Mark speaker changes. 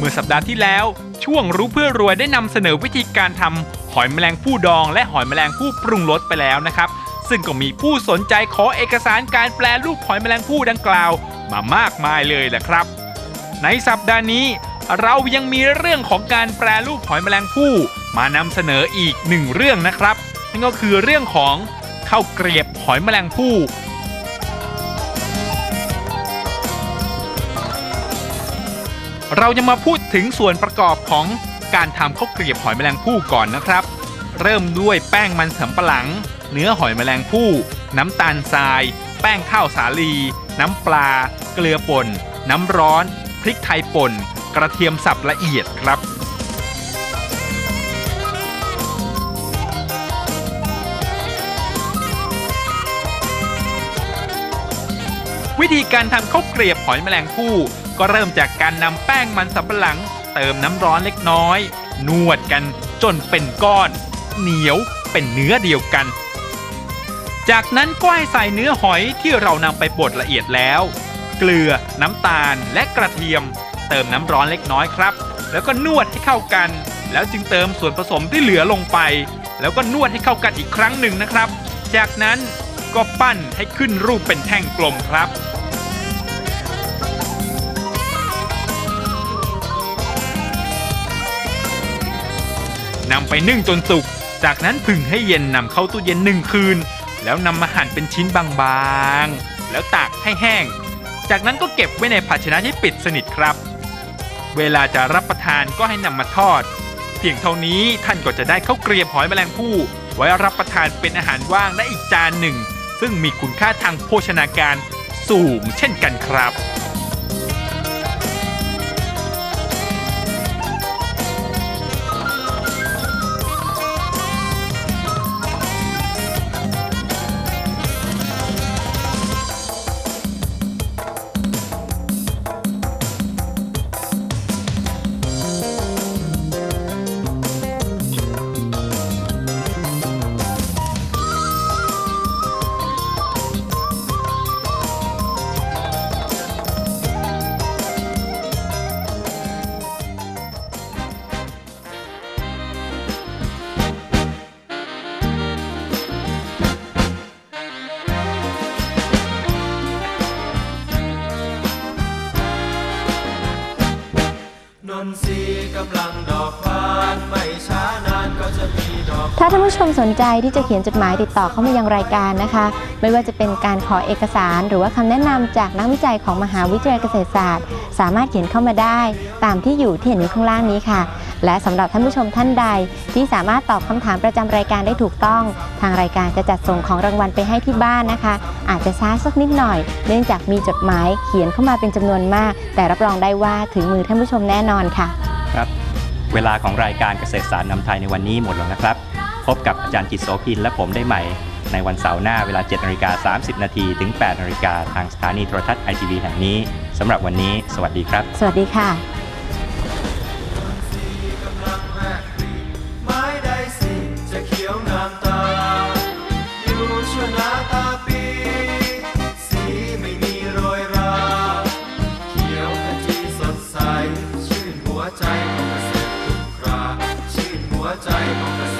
Speaker 1: เมื่อสัปดาห์ที่แล้ว ช่วงรู้เพื่อรวยได้นำเสนอวิธีการทำหอยแมลงภู่ดอง และหอยแมลงภู่ปรุงรสไปแล้วนะครับ ซึ่งก็มีผู้สนใจขอเอกสารการแปลรูปหอยแมลงภู่ดังกล่าว มามากมายเลยแหละครับ ในสัปดาห์นี้ เรายังมีเรื่องของการแปรรูปหอยแมลงภู่มานำเสนออีกหนึ่งเรื่องนะครับนั่นก็คือเรื่องของข้าวเกรียบหอยแมลงภู่ เราจะมาพูดถึงส่วนประกอบของการทำข้าวเกรียบหอยแมลงภู่ก่อนนะครับ เริ่มด้วยแป้งมันสำปะหลัง เนื้อหอยแมลงภู่ น้ำตาลทราย แป้งข้าวสาลี น้ำปลา เกลือป่น น้ำร้อน พริกไทยป่น กระเทียมสับละเอียดครับวิธีการทำข้าวเกรียบหอยแมลงภู่ ก็เริ่มจากการนำแป้งมันสำปะหลัง เติมน้ำร้อนเล็กน้อย นวดกันจนเป็นก้อน เหนียวเป็นเนื้อเดียวกัน จากนั้นก็ให้ใส่เนื้อหอยที่เรานำไปบดละเอียดแล้ว เกลือ น้ำตาลและกระเทียม เติมน้ำร้อนเล็กน้อยครับ แล้วก็นวดให้เข้ากัน แล้วจึงเติมส่วนผสมที่เหลือลงไป แล้วก็นวดให้เข้ากันอีกครั้งหนึ่งนะครับ จากนั้นก็ปั้นให้ขึ้นรูปเป็นแท่งกลมครับ ไปนึ่งจนสุก จากนั้นผึ่งให้เย็นนำเข้าตู้เย็นหนึ่งคืน แล้วนำมาหั่นเป็นชิ้นบางๆ แล้วตากให้แห้ง จากนั้นก็เก็บไว้ในภาชนะที่ปิดสนิทครับ เวลาจะรับประทานก็ให้นำมาทอด เพียงเท่านี้ท่านก็จะได้ข้าวเกรียบหอยแมลงภู่ไว้รับประทานเป็นอาหารว่างได้อีกจานหนึ่ง ซึ่งมีคุณค่าทางโภชนาการสูงเช่นกันครับ
Speaker 2: นนทรีกำลังด
Speaker 3: ถ้าท่านผู้ชมสนใจที่จะเขียนจดหมายติดต่อเข้ามายังรายการนะคะ ไม่ว่าจะเป็นการขอเอกสาร หรือว่าคำแนะนำจากนักวิจัยของมหาวิทยาลัยเกษตรศาสตร์ สามารถเขียนเข้ามาได้ ตามที่อยู่ที่เห็นอยู่ข้างล่างนี้ค่ะ และสำหรับท่านผู้ชมท่านใด ที่สามารถตอบคำถามประจำรายการได้ถูกต้อง ทางรายการจะจัดส่งของรางวัลไปให้ที่บ้านนะคะ อาจจะช้าสักนิดหน่อย เนื่องจากมีจดหมายเขียนเข้ามาเป็นจำนวนมาก แต่รับรองได้ว่าถึงมือท่านผู้ชมแน่นอนค่ะ
Speaker 4: ครับ เวลาของรายการเกษตรศาสตร์นำไทยในวันนี้หมดแล้วนะครับ พบกับอาจารย์กิตโสพินและผมได้ใหม่ ในวันเสาร์หน้าเวลา 7นาฬิกา30 นาทีถึง 8นาฬิกาทางสถานีโทรทัศน์ไอทีวีแห่งนี้สำหรับวันนี้ สวัสดีครับ
Speaker 3: สวัสดีค่ะ
Speaker 2: ไม้ใดสิจะเขียวงามตาอยู่ชั่วนาตาปีสีไม่มีโรยราเขียวขจีสดใสชื่นหัวใจของเกษตรทุกคราชื่นหัวใจของเกษ